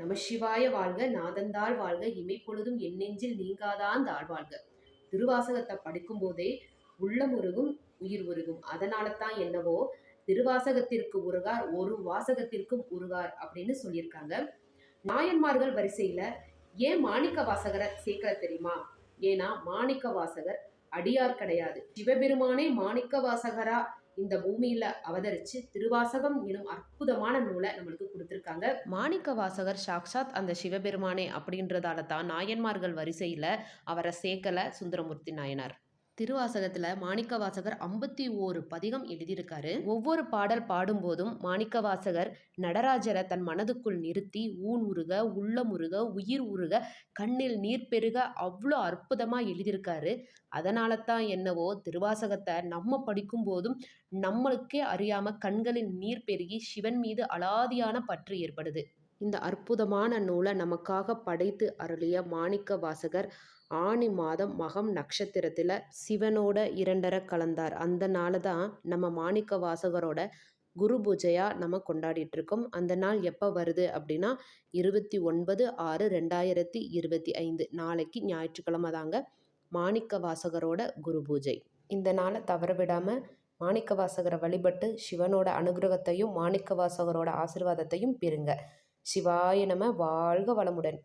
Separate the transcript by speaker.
Speaker 1: நம சிவாய வாழ்க நாதந்தாள் வாழ்க இமைப்பொழுதும் பொழுதும் என்னெஞ்சில் நீங்காதான் தாழ் வாழ்க திருவாசகத்தை படிக்கும் போதே உள்ளம் உருகும் உயிர் உருகும் அதனால தான் என்னவோ திருவாசகத்திற்கு உருகார் ஒரு வாசகத்திற்கும் உருகார் அப்படின்னு சொல்லியிருக்காங்க நாயன்மார்கள் வரிசையில ஏன் மாணிக்க வாசகரை சேர்க்கல தெரியுமா ஏன்னா மாணிக்க வாசகர் அடியார் கிடையாது சிவபெருமானே மாணிக்க வாசகரா இந்த பூமியில அவதரிச்சு திருவாசகம் எனும் அற்புதமான நூலை நம்மளுக்கு கொடுத்துருக்காங்க
Speaker 2: மாணிக்க வாசகர் சாக்ஷாத் அந்த சிவபெருமானே அப்படின்றதால தான் நாயன்மார்கள் வரிசையில அவரை சேர்க்கல சுந்தரமூர்த்தி நாயனார் திருவாசகத்தில் மாணிக்க வாசகர் ஐம்பத்தி ஓரு பதிகம் எழுதியிருக்காரு ஒவ்வொரு பாடல் பாடும்போதும் மாணிக்க வாசகர் நடராஜரை தன் மனதுக்குள் நிறுத்தி ஊன் உருக உள்ளம் உருக உயிர் உருக கண்ணில் நீர் பெருக அவ்வளோ அற்புதமாக எழுதியிருக்காரு அதனால தான் என்னவோ திருவாசகத்தை நம்ம படிக்கும் போதும் நம்மளுக்கே அறியாமல் கண்களில் நீர் பெருகி சிவன் மீது அலாதியான பற்று ஏற்படுது இந்த அற்புதமான நூலை நமக்காக படைத்து அருளிய மாணிக்க வாசகர் ஆணி மாதம் மகம் நட்சத்திரத்தில் சிவனோட இரண்டரை கலந்தார் அந்த நாள் தான் நம்ம மாணிக்க வாசகரோட குரு பூஜையாக நம்ம கொண்டாடிட்டு இருக்கோம் அந்த நாள் எப்போ வருது அப்படின்னா இருபத்தி ஒன்பது ஆறு ரெண்டாயிரத்தி இருபத்தி ஐந்து நாளைக்கு ஞாயிற்றுக்கிழமை தாங்க மாணிக்க வாசகரோட குரு பூஜை இந்த நாளை தவற விடாமல் மாணிக்க வாசகரை வழிபட்டு சிவனோட அனுகிரகத்தையும் மாணிக்க வாசகரோட ஆசிர்வாதத்தையும் பெறுங்க சிவாய நம வாழ்க வளமுடன்